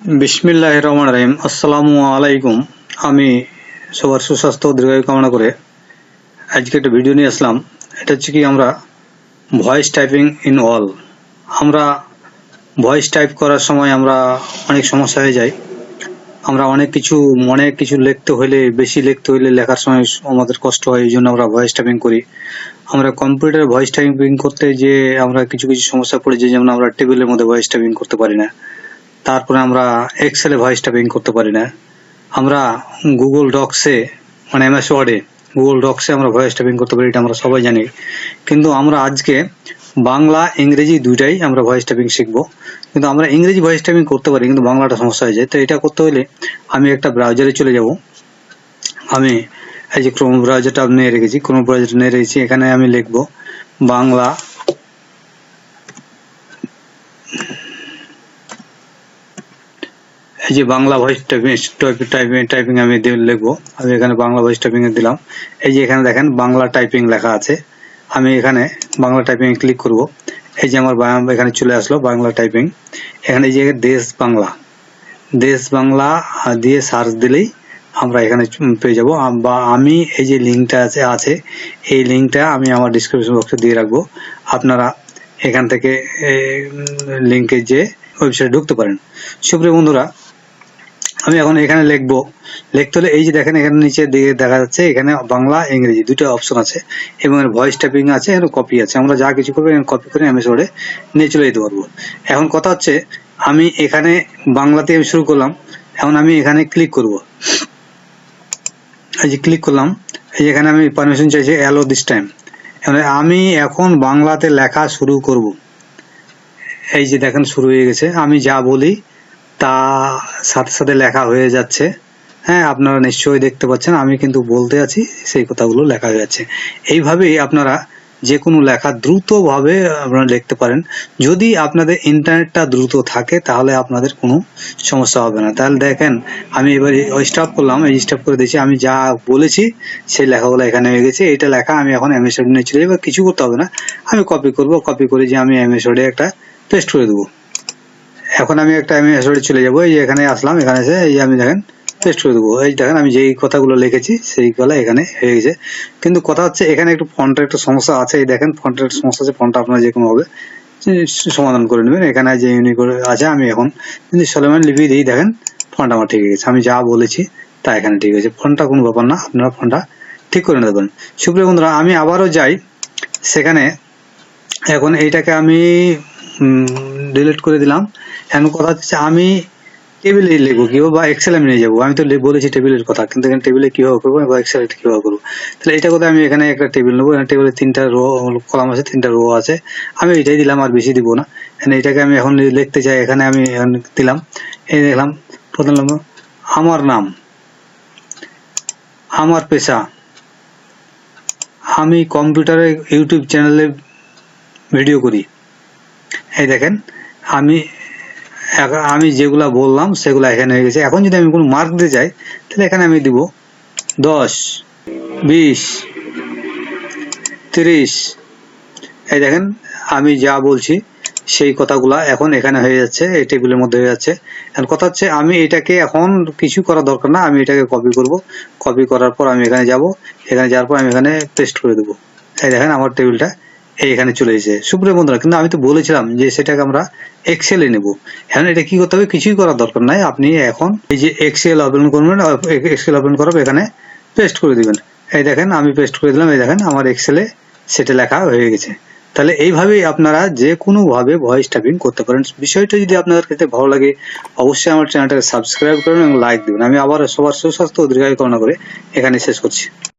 বিসমিল্লাহ রহমান রহিম। আসসালামু আলাইকুম। আমি সবার সুস্বাস্থ্য দীর্ঘায়ু কামনা করে আজকে একটা ভিডিও নিয়ে আসলাম। এটা হচ্ছে কি আমরা ভয়েস টাইপিং ইন অল। আমরা ভয়েস টাইপ করার সময় আমরা অনেক সমস্যা হয়ে যায় আমরা অনেক কিছু মনে কিছু লিখতে হলে বেশি লিখতে হলে লেখার সময় আমাদের কষ্ট হয়, এই জন্য আমরা ভয়েস টাইপিং করি। আমরা কম্পিউটারে ভয়েস টাইপিং করতে যে আমরা কিছু কিছু সমস্যা পড়ে যাই, যেমন আমরা টেবিলের মধ্যে ভয়েস টাইপিং করতে পারি না। তারপরে আমরা এক্সেলে ভয়েস টাইপিং করতে পারি না। আমরা গুগল ডক্সে মানে এমএস ওয়ার্ডে গুগল ডক্সে আমরা ভয়েস টাইপিং করতে পারি, এটা আমরা সবাই জানি। কিন্তু আমরা আজকে বাংলা, ইংরেজি দুইটাই আমরা ভয়েস টাইপিং শিখব। কিন্তু আমরা ইংরেজি ভয়েস টাইপিং করতে পারি, কিন্তু বাংলাটা সমস্যা হয়ে যায়। তো এটা করতে হলে আমি একটা ব্রাউজারে চলে যাব। আমি এই যে ক্রোম ব্রাউজারটা নিয়ে রেখেছি ক্রোম ব্রাউজারটা নিয়ে রেখেছি, এখানে আমি লিখব বাংলা এই যে Bangla voice typing typing typing আমি লিখব। আমি এখানে বাংলা ভয়েস টাইপিং এ দিলাম। এই যে এখানে দেখেন বাংলা টাইপিং লেখা আছে। আমি এখানে বাংলা টাইপিং ক্লিক করব। এই যে আমার এখানে চলে আসলো বাংলা টাইপিং এখানে এই যে দেশ বাংলা। দেশ বাংলা দিয়ে সার্চ দিলেই আমরা এখানে পেয়ে যাব। বা আমি এই যে লিঙ্কটা আছে আছে, এই লিঙ্কটা আমি আমার ডিসক্রিপশন বক্সে দিয়ে রাখব। আপনারা এখান থেকে লিঙ্কে যে ওয়েবসাইটে ঢুকতে পারেন। সুপ্রিয় বন্ধুরা আমি এখন এখানে লিখব। লিখতে হলে এই যে দেখেন এখানে নিচে দিকে দেখা যাচ্ছে, এখানে বাংলা, ইংরেজি দুটো অপশন আছে এবং এর ভয়েস টাইপিং আছে, এর কপি আছে। আমরা যা কিছু করব কপি করে আমি সরে নিয়ে চলে যেতে পারব। এখন কথা হচ্ছে, আমি এখানে বাংলাতে আমি শুরু করলাম, এখন আমি এখানে ক্লিক করব। এই যে ক্লিক করলাম, এই এখানে আমি পারমিশন চাইছি অ্যালো দিস টাইম আমি এখন বাংলাতে লেখা শুরু করব। এই যে দেখেন শুরু হয়ে গেছে, আমি যা বলি তা সাথে সাথে লেখা হয়ে যাচ্ছে। হ্যাঁ আপনারা নিশ্চয়ই দেখতে পাচ্ছেন, আমি কিন্তু বলতে আছি, সেই কথাগুলো লেখা হয়ে যাচ্ছে। এইভাবেই আপনারা যে কোনো লেখা দ্রুতভাবে আপনারা লিখতে পারেন। যদি আপনাদের ইন্টারনেটটা দ্রুত থাকে, তাহলে আপনাদের কোনো সমস্যা হবে না। তাহলে দেখেন, আমি এবার স্টপ করলাম, এই স্টপ করে দিয়েছি, আমি যা বলেছি, সেই লেখাগুলো এখানে হয়ে গেছে। এটা লেখা আমি এখন এমএস ওয়ার্ড নিয়ে চলে যাব কিছু করতে হবে না। আমি কপি করব কপি করে যে আমি এমএস ওয়ার্ডে একটা পেস্ট করে দেবো। এখন আমি একটা, আমি আসলে চলে যাব, এই এখানে আসলাম, এখানে এসে এই আমি দেখেন পেস্ট করে দেবো। এই দেখেন, আমি যেই কথাগুলো লিখেছি, সেই সেইগুলো এখানে হয়ে গেছে। কিন্তু কথা হচ্ছে, এখানে একটু ফন্টের একটু সমস্যা আছে, এই দেখেন, ফন্টের একটু সমস্যা আছে, ফন্টটা আপনার যে কোনো ভাবে সমাধান করে নেবেন, এখানে যে ইউনিক আছে, আমি এখন যদি সলেমান লিপি দিই, দেখেন, ফন্ট আমার ঠিক গেছে। আমি যা বলেছি, তা এখানে ঠিক আছে ফোনটা কোনো ব্যাপার না, আপনারা ফোনটা ঠিক করে নেবেন। সুপ্রিয় বন্ধুরা, আমি আবারও যাই। সেখানে এখন এইটাকে আমি ডিলিট করে দিলাম। এখন কথা হচ্ছে আমি টেবিলে লিখব কীভাবে বা এক্সেল আমি নিয়ে যাব। আমি তো বলেছি টেবিলের কথা, কিন্তু এখানে টেবিলে কীভাবে করব বা এক্সেল কীভাবে করব? তাহলে এটা কথা আমি এখানে একটা টেবিল নেব, এখানে টেবিলে তিনটা রো কলাম আছে, তিনটা রো আছে। আমি এটাই দিলাম, আর বেশি দিব না। এখানে এটাকে আমি এখন লিখতে চাই, এখানে আমি দিলাম। এই দেখলাম, প্রথম নম্বর, আমার নাম, আমার পেশা। আমি কম্পিউটারে ইউটিউব চ্যানেলে ভিডিও করি। এই দেখেন, আমি এখন আমি যেগুলা বললাম, সেগুলা এখানে হয়ে গেছে। এখন যদি আমি কোনো মার্ক দিতে চাই, তাহলে এখানে আমি দিব দশ, বিশ, তিরিশ। এই দেখেন, আমি যা বলছি, সেই কথাগুলা এখন এখানে হয়ে যাচ্ছে, এই টেবিলের মধ্যে হয়ে যাচ্ছে। এখন কথা হচ্ছে, আমি এটাকে এখন কিছু করা দরকার না, আমি এটাকে কপি করব। কপি করার পর আমি এখানে যাব, এখানে যাওয়ার পর আমি এখানে পেস্ট করে দেবো। এই দেখেন, আমার টেবিলটা এখানে চলে এসেছে। সুপ্রিয় বন্ধুরা, কিন্তু আমি তো বলেছিলাম যে সেটাকে আমরা এক্সেলে নেব। এখন এটা কি করতে হবে? কিছুই করার দরকার নাই। আপনি এখন এই যে এক্সেল ওপেন করবেন এক্সেল ওপেন করার এখানে পেস্ট করে দিবেন। এই দেখেন, আমি পেস্ট করে দিলাম। এই দেখেন, আমার এক্সেলে সেটা লেখা হয়ে গেছে। তাহলে এইভাবেই আপনারা যে কোনো ভাবে ভয়েস টাইপিং করতে পারেন। বিষয়টা যদি আপনাদের ক্ষেত্রে ভালো লাগে, অবশ্যই আমার চ্যানেলটাকে সাবস্ক্রাইব করবেন এবং লাইক দিবেন। আমি আবার সবার সুস্বাস্থ্য দীর্ঘায়ু কামনা করে এখানে শেষ করছি।